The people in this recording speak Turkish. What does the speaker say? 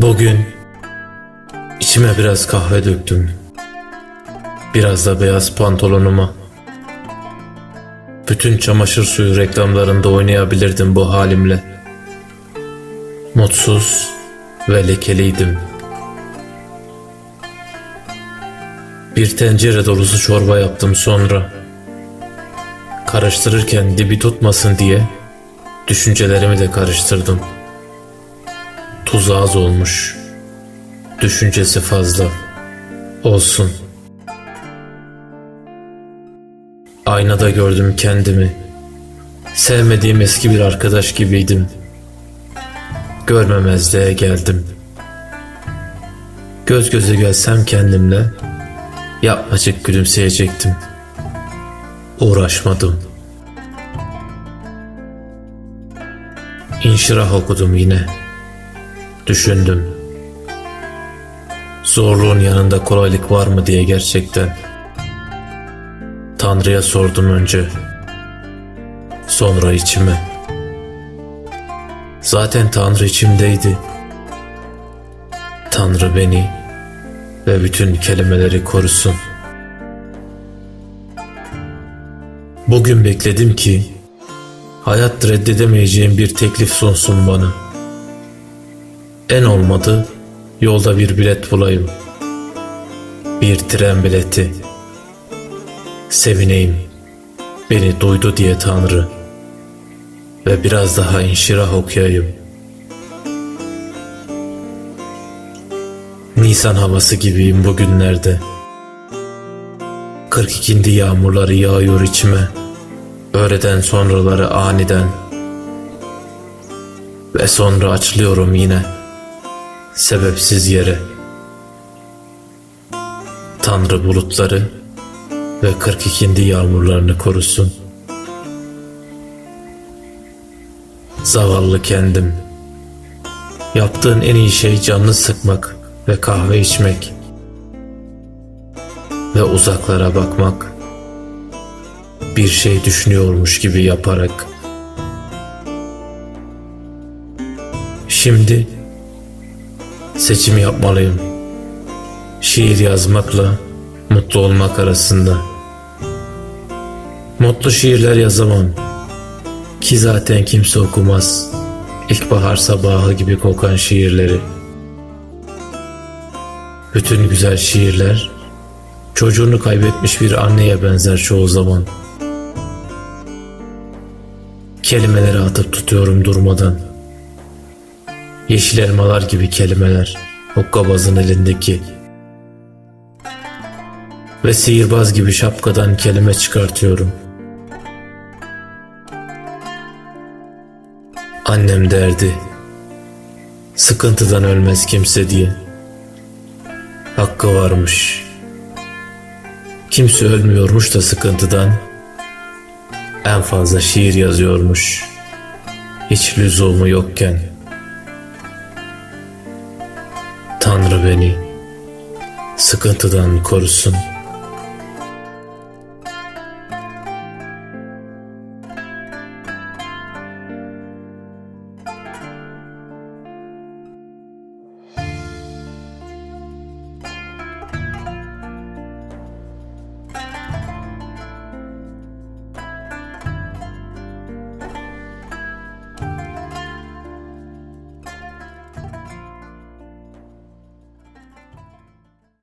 Bugün içime biraz kahve döktüm. Biraz da beyaz pantolonuma. Bütün çamaşır suyu reklamlarında oynayabilirdim bu halimle. Mutsuz ve lekeliydim. Bir tencere dolusu çorba yaptım sonra. Karıştırırken dibi tutmasın diye düşüncelerimi de karıştırdım. Tuz az olmuş. Düşüncesi fazla. Olsun. Aynada gördüm kendimi. Sevmediğim eski bir arkadaş gibiydim. Görmemezliğe geldim. Göz göze gelsem kendimle yapmacık gülümseyecektim. Uğraşmadım. İnşirah okudum yine. Düşündüm. Zorluğun yanında kolaylık var mı diye gerçekten. Tanrı'ya sordum önce. Sonra içime. Zaten Tanrı içimdeydi. Tanrı beni ve bütün kelimeleri korusun. Bugün bekledim ki hayat reddedemeyeceğim bir teklif sunsun bana. En olmadı yolda bir bilet bulayım. Bir tren bileti. Sevineyim. Beni duydu diye Tanrı. Ve biraz daha inşirah okuyayım. Nisan havası gibiyim bugünlerde. 42. yağmurları yağıyor içime. Öğleden sonraları aniden. Ve sonra açılıyorum yine. Sebepsiz yere. Tanrı bulutları ve 42. yağmurlarını korusun. Zavallı kendim. Yaptığın en iyi şey canını sıkmak ve kahve içmek ve uzaklara bakmak. Bir şey düşünüyormuş gibi yaparak. Şimdi seçim yapmalıyım. Şiir yazmakla mutlu olmak arasında. Mutlu şiirler yazamam. Ki zaten kimse okumaz. İlkbahar sabahı gibi kokan şiirleri. Bütün güzel şiirler çocuğunu kaybetmiş bir anneye benzer çoğu zaman. Kelimeleri atıp tutuyorum durmadan. Yeşil elmalar gibi kelimeler hokkabazın elindeki. Ve sihirbaz gibi şapkadan kelime çıkartıyorum. Annem derdi. Sıkıntıdan ölmez kimse diye. Hakkı varmış. Kimse ölmüyormuş da sıkıntıdan. En fazla şiir yazıyormuş. Hiç lüzumu yokken. Beni sıkıntıdan korusun.''